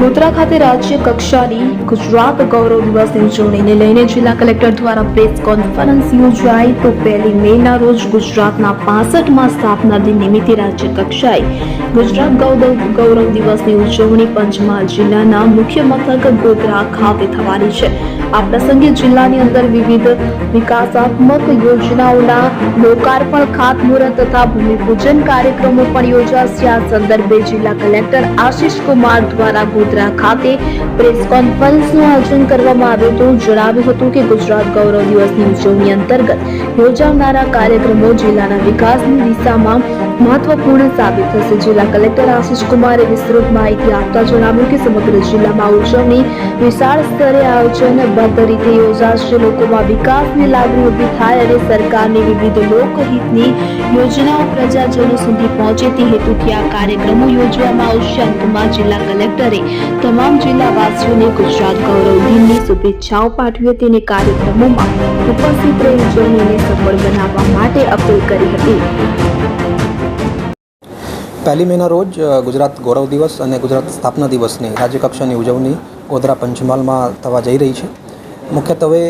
ગોધરા ખાતે રાજ્ય કક્ષાની ગુજરાત ગૌરવ દિવસની ઉજવણીને લઈને જિલ્લા કલેક્ટર દ્વારા પ્રેસ કોન્ફરન્સ યોજાઈ. તો પહેલી મેના રોજ ગુજરાતના પાસઠમાં સ્થાપના દિન નિમિત્તે રાજ્ય કક્ષાએ ગુજરાત ગૌરવ ગૌરવ દિવસની ઉજવણી પંચમહાલ જિલ્લાના મુખ્ય મથક ગોધરા ખાતે થવાની છે. આ પ્રસંગે જિલ્લાની અંદર વિવિધ વિકાસાત્મક યોજનાઓના લોકાર્પણ, ખાતમુહૂર્ત તથા ભૂમિપૂજન કાર્યક્રમો પણ યોજાશે. આ સંદર્ભે જિલ્લા કલેક્ટર આશિષ કુમાર દ્વારા ગોધરા ખાતે પ્રેસ કોન્ફરન્સનું આયોજન કરવામાં આવ્યું હતું. જણાવ્યું હતું કે ગુજરાત ગૌરવ દિવસની ઉજવણી અંતર્ગત યોજાનારા કાર્યક્રમો જિલ્લાના વિકાસની દિશામાં મહત્વપૂર્ણ સાબિત થશે. જિલ્લા કલેક્ટર આશિષ કુમારે વિસ્તૃત માહિતી આપતા જણાવ્યું કે સમગ્ર જિલ્લામાં ઉજવણી વિશાળ સ્તરે આયોજનબદ્ધ રીતે યોજાશે. લોકોમાં વિકાસની લાગણી ઊભી થાય અને સરકારની વિવિધ લોકહિતની યોજનાઓ પ્રજાજનો સુધી પહોંચે તે હેતુથી આ કાર્યક્રમો યોજવામાં આવશે. અંતમાં જિલ્લા કલેક્ટરે તમામ જિલ્લાવાસીઓને ગુજરાત ગૌરવ દિનની શુભેચ્છાઓ પાઠવી હતી અને કાર્યક્રમોમાં ઉપસ્થિત રહી સફળ બનાવવા માટે અપીલ કરી હતી. પહેલી મેના રોજ ગુજરાત ગૌરવ દિવસ અને ગુજરાત સ્થાપના દિવસની રાજ્યકક્ષાની ઉજવણી ગોધરા પંચમહાલમાં થવા જઈ રહી છે. મુખ્યત્વે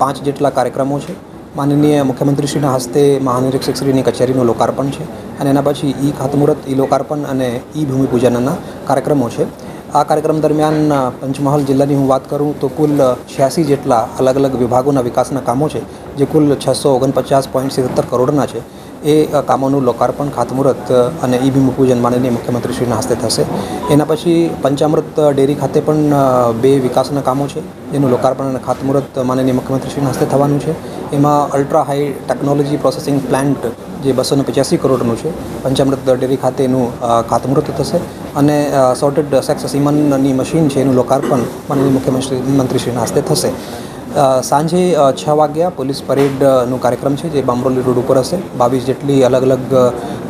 પાંચ જેટલા કાર્યક્રમો છે. માનનીય મુખ્યમંત્રીશ્રીના હસ્તે મહાનિરીક્ષકશ્રીની કચેરીનું લોકાર્પણ છે અને એના પછી ઈ ખાતમુહૂર્ત, ઈ લોકાર્પણ અને ઈ ભૂમિપૂજનના કાર્યક્રમો છે. આ કાર્યક્રમ દરમિયાન પંચમહાલ જિલ્લાની હું વાત કરું તો કુલ છ્યાસી જેટલા અલગ અલગ વિભાગોના વિકાસના કામો છે, જે કુલ છસો ઓગણપચાસ પોઈન્ટ સિત્તેર કરોડના છે. એ કામોનું લોકાર્પણ, ખાતમુહૂર્ત અને ઈ ભૂમિપૂજન માનનીય મુખ્યમંત્રીશ્રીના હસ્તે થશે. એના પછી પંચામૃત ડેરી ખાતે પણ બે વિકાસના કામો છે. જેનું લોકાર્પણ અને ખાતમુહૂર્ત માનનીય મુખ્યમંત્રીશ્રીના હસ્તે થવાનું છે. એમાં ultra high technology processing plant જે બસો ને પચાસી કરોડનું છે. પંચામૃત ડેરી ખાતે એનું ખાતમુહૂર્ત થશે. અને સોર્ટેડ સેક્સ સીમનની મશીન છે એનું લોકાર્પણ માનનીય મુખ્યમંત્રી, મંત્રીશ્રીના હસ્તે થશે. સાંજે છ વાગ્યા પોલીસ પરેડનું કાર્યક્રમ છે, જે બામરોલી રોડ ઉપર હશે. બાવીસ જેટલી અલગ અલગ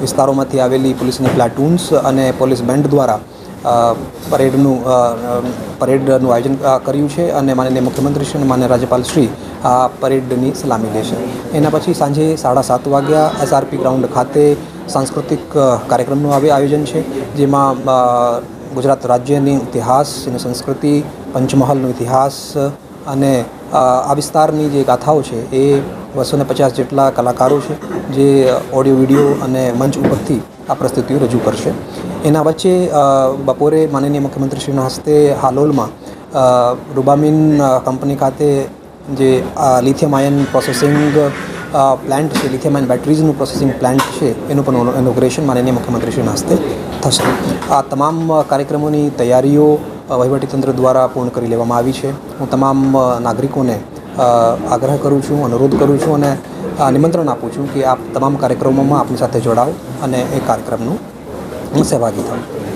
વિસ્તારોમાંથી આવેલી પોલીસની પ્લાટૂન્સ અને પોલીસ બેન્ડ દ્વારા પરેડનું પરેડનું આયોજન કર્યું છે અને માનનીય મુખ્યમંત્રી શ્રી અને માન્ય રાજ્યપાલશ્રી આ પરેડની સલામી લેશે. એના પછી સાંજે સાડા સાત વાગ્યા એસઆરપી ગ્રાઉન્ડ ખાતે સાંસ્કૃતિક કાર્યક્રમનું આવે આયોજન છે, જેમાં ગુજરાત રાજ્યની ઇતિહાસ અને સંસ્કૃતિ, પંચમહાલનો ઇતિહાસ અને આ વિસ્તારની જે ગાથાઓ છે એ બસો પચાસ જેટલા કલાકારો છે જે ઓડિયો, વીડિયો અને મંચ ઉપરથી આ પ્રસ્તુતિઓ રજૂ કરશે. એના વચ્ચે બપોરે માનનીય મુખ્યમંત્રીશ્રીના હસ્તે હાલોલમાં રૂબામિન કંપની ખાતે જે લિથિયમ આયન પ્રોસેસિંગ પ્લાન્ટ છે, લિથિયમ આયન બેટરીઝનું પ્રોસેસિંગ પ્લાન્ટ છે, એનું પણ ઇનોગ્રેશન માનનીય મુખ્યમંત્રીશ્રીના હસ્તે થશે. આ તમામ કાર્યક્રમોની તૈયારીઓ વહીવટીતંત્ર દ્વારા પૂર્ણ કરી લેવામાં આવી છે. હું તમામ નાગરિકોને આગ્રહ કરું છું, અનુરોધ કરું છું અને નિમંત્રણ આપું છું કે આપ તમામ કાર્યક્રમોમાં આપણી સાથે જોડાઓ અને એ કાર્યક્રમનું હું સહભાગી થાઓ